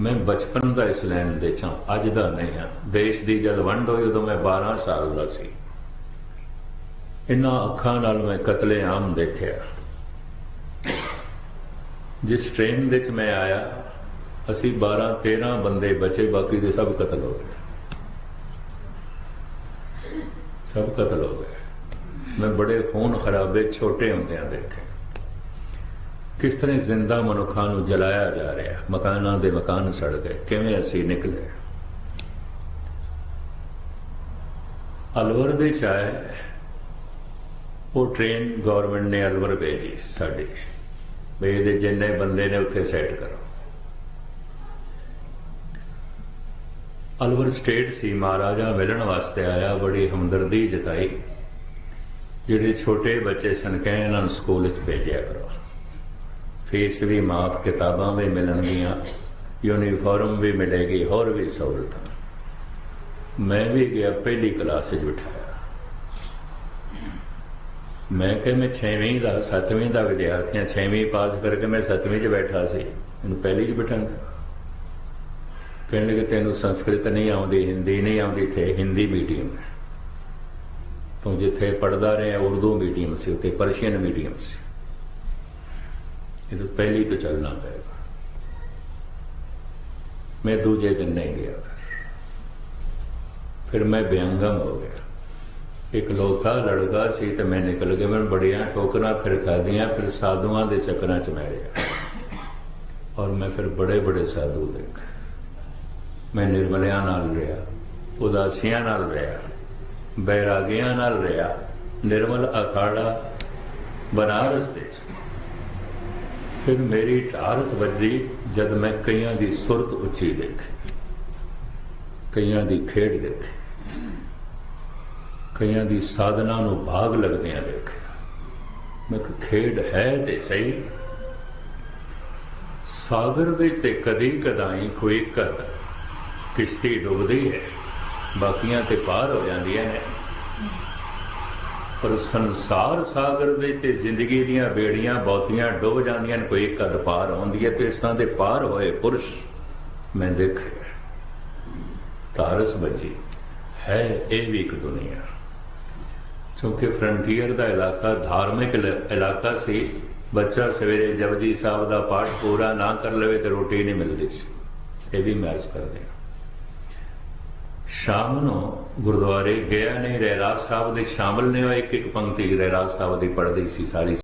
ਮੈਂ ਬਚਪਨ ਦਾ ਇਸ ਲੈਂਡ ਦੇ ਚਾਂ ਅੱਜ ਦਾ ਨਹੀਂ ਹਾਂ। ਦੇਸ਼ ਦੀ ਜਦ ਵੰਡ ਹੋਈ ਉਦੋਂ ਮੈਂ 12 ਸਾਲ ਦਾ ਸੀ। ਇਨ੍ਹਾਂ ਅੱਖਾਂ ਨਾਲ ਮੈਂ ਕਤਲੇ ਆਮ ਦੇਖਿਆ। ਜਿਸ ਟ੍ਰੇਨ ਦੇ ਵਿੱਚ ਮੈਂ ਆਇਆ, ਅਸੀਂ 12 13 ਬੰਦੇ ਬਚੇ, ਬਾਕੀ ਦੇ ਸਭ ਕਤਲ ਹੋ ਗਏ। ਸਭ ਕਤਲ ਹੋ ਗਏ। ਮੈਂ ਬੜੇ ਖੂਨ ਖਰਾਬੇ ਛੋਟੇ ਹੁੰਦਿਆਂ ਦੇਖੇ। ਕਿਸ ਤਰ੍ਹਾਂ ਜ਼ਿੰਦਾ ਮਨੁੱਖਾਂ ਨੂੰ ਜਲਾਇਆ ਜਾ ਰਿਹਾ? ਮਕਾਨਾਂ ਦੇ ਮਕਾਨ ਸੜ ਗਏ। ਕਿਵੇਂ ਅਸੀਂ ਨਿਕਲੇ? ਅਲਵਰ ਦੇ ਚਾਏ ਉਹ ਟ੍ਰੇਨ ਗਵਰਨਮੈਂਟ ਨੇ ਅਲਵਰ ਭੇਜੀ ਸੀ ਸਾਡੀ। ਵੀ ਜਿੰਨੇ ਬੰਦੇ ਨੇ ਉੱਥੇ ਸੈੱਟ ਕਰੋ। ਅਲਵਰ ਸਟੇਟ ਸੀ, ਮਹਾਰਾਜਾ ਮਿਲਣ ਵਾਸਤੇ ਆਇਆ, ਬੜੀ ਹਮਦਰਦੀ ਜਤਾਈ। ਜਿਹੜੇ ਛੋਟੇ ਬੱਚੇ ਸਨ, ਕਹੇ ਇਹਨਾਂ ਨੂੰ ਸਕੂਲ ਵਿੱਚ ਭੇਜਿਆ ਕਰੋ। ਫੀਸ ਵੀ ਮਾਫ, ਕਿਤਾਬਾਂ ਵੀ ਮਿਲਣਗੀਆਂ ਯੂਨੀਫਾਰਮ ਵੀ ਮਿਲੇਗੀ, ਹੋਰ ਵੀ ਸਹੂਲਤਾਂ। ਮੈਂ ਵੀ ਗਿਆ, ਪਹਿਲੀ ਕਲਾਸ ਚ ਬਿਠਾਇਆ। ਮੈਂ ਕਿ ਮੈਂ 6ਵੀਂ ਦਾ 7ਵੀਂ ਦਾ ਵਿਦਿਆਰਥੀਆਂ 6ਵੀਂ ਪਾਸ ਕਰਕੇ ਮੈਂ 7ਵੀਂ 'ਚ ਬੈਠਾ ਸੀ। ਇਹਨੂੰ ਪਹਿਲੀ 'ਚ ਬਿਠਾਉਂਦਾ ਕਹਿਣ ਲੱਗੇ ਤੈਨੂੰ ਸੰਸਕ੍ਰਿਤ ਨਹੀਂ ਆਉਂਦੀ, ਹਿੰਦੀ ਨਹੀਂ ਆਉਂਦੀ ਥੇ ਹਿੰਦੀ ਮੀਡੀਅਮ ਤੂੰ ਜਿੱਥੇ ਪੜਦਾ ਰਿਹਾ, ਉਰਦੂ ਮੀਡੀਅਮ ਸੀ ਉੱਤੇ ਪਰਸ਼ੀਅਨ ਮੀਡੀਅਮ ਸੀ। ਇਹ ਤਾਂ ਪਹਿਲੀ ਤੋਂ ਚੱਲਣਾ ਪਏਗਾ। ਮੈਂ ਦੂਜੇ ਦਿਨ ਨਹੀਂ ਗਿਆ। ਫਿਰ ਮੈਂ ਬੇਅੰਗਮ ਹੋ ਗਿਆ। ਇੱਕ ਲੋਥਾ ਲੜਕਾ ਸੀ ਤੇ ਮੈਂ ਨਿਕਲ ਗਿਆ। ਮੈਂ ਬੜੀਆਂ ਠੋਕਰਾਂ ਫਿਰ ਖਾਦੀਆਂ ਫਿਰ ਸਾਧੂਆਂ ਦੇ ਚੱਕਰਾਂ 'ਚ ਮੈਂ ਰਿਹਾ। ਔਰ ਮੈਂ ਫਿਰ ਬੜੇ ਬੜੇ ਸਾਧੂ ਦੇਖ। ਮੈਂ ਨਿਰਮਲਿਆਂ ਨਾਲ ਰਿਹਾ, ਉਦਾਸੀਆਂ ਨਾਲ ਰਿਹਾ, ਬੈਰਾਗੀਆਂ ਨਾਲ ਰਿਹਾ, ਨਿਰਮਲ ਅਖਾੜਾ, ਬਨਾਰਸ ਦੇ ਫਿਰ ਮੇਰੀ ਢਾਰਸ ਵੱਜੀ ਜਦ ਮੈਂ ਕਈਆਂ ਦੀ ਸੁਰਤ ਉੱਚੀ ਦੇਖੀ। ਕਈਆਂ ਦੀ ਖੇਡ ਦੇਖੀ। ਕਈਆਂ ਦੀ ਸਾਧਨਾ ਨੂੰ ਭਾਗ ਲੱਗਦਿਆਂ ਦੇਖਿਆ ਮੈਂ ਕਿ ਖੇਡ ਹੈ ਤੇ ਸਹੀ। ਸਾਗਰ ਵਿੱਚ ਤੇ ਕਦੀ ਕਦਾਈ ਕੋਈ ਕਦ ਕਿਸ਼ਤੀ ਡੁੱਬਦੀ ਹੈ। ਬਾਕੀਆਂ ਤੇ ਪਾਰ ਹੋ ਜਾਂਦੀਆਂ ਨੇ। ਪਰ ਸੰਸਾਰ ਸਾਗਰ ਦੇ ਤੇ ਜ਼ਿੰਦਗੀ ਦੀਆਂ ਬੇੜੀਆਂ ਬਹੁਤੀਆਂ ਡੁੱਬ ਜਾਂਦੀਆਂ ਨੇ, ਕੋਈ ਕਦ ਪਾਰ ਆਉਂਦੀ ਹੈ ਤੇ ਇਸ ਤਰ੍ਹਾਂ ਦੇ ਪਾਰ ਹੋਏ ਪੁਰਸ਼ ਮੈਂ ਦੇਖੇ ਤਾਰਸ ਬੱਜੀ ਹੈ ਇਹ ਵੀ ਇੱਕ ਦੁਨੀਆ। ਕਿਉਂਕਿ ਫਰੰਟੀਅਰ ਦਾ ਇਲਾਕਾ ਧਾਰਮਿਕ ਇਲਾਕਾ ਸੀ। ਬੱਚਾ ਸਵੇਰੇ ਜਪਜੀ ਸਾਹਿਬ ਦਾ ਪਾਠ ਪੂਰਾ ਨਾ ਕਰ ਲਵੇ ਤੇ ਰੋਟੀ ਨਹੀਂ ਮਿਲਦੀ ਸੀ। ਇਹ ਵੀ ਮੈਂ ਕਰਦੇ ਹਾਂ। ਸ਼ਾਮ ਨੂੰ ਗੁਰਦੁਆਰੇ ਗਿਆ ਨੇ ਰਹਿਰਾਜ ਸਾਹਿਬ ਦੇ ਸ਼ਾਮਲ ਨੇ, ਉਹ ਇੱਕ ਇੱਕ ਪੰਕਤੀ ਰਹਿਰਾਜ ਸਾਹਿਬ ਦੀ ਪੜ੍ਹਦੀ ਸੀ ਸਾਰੀ।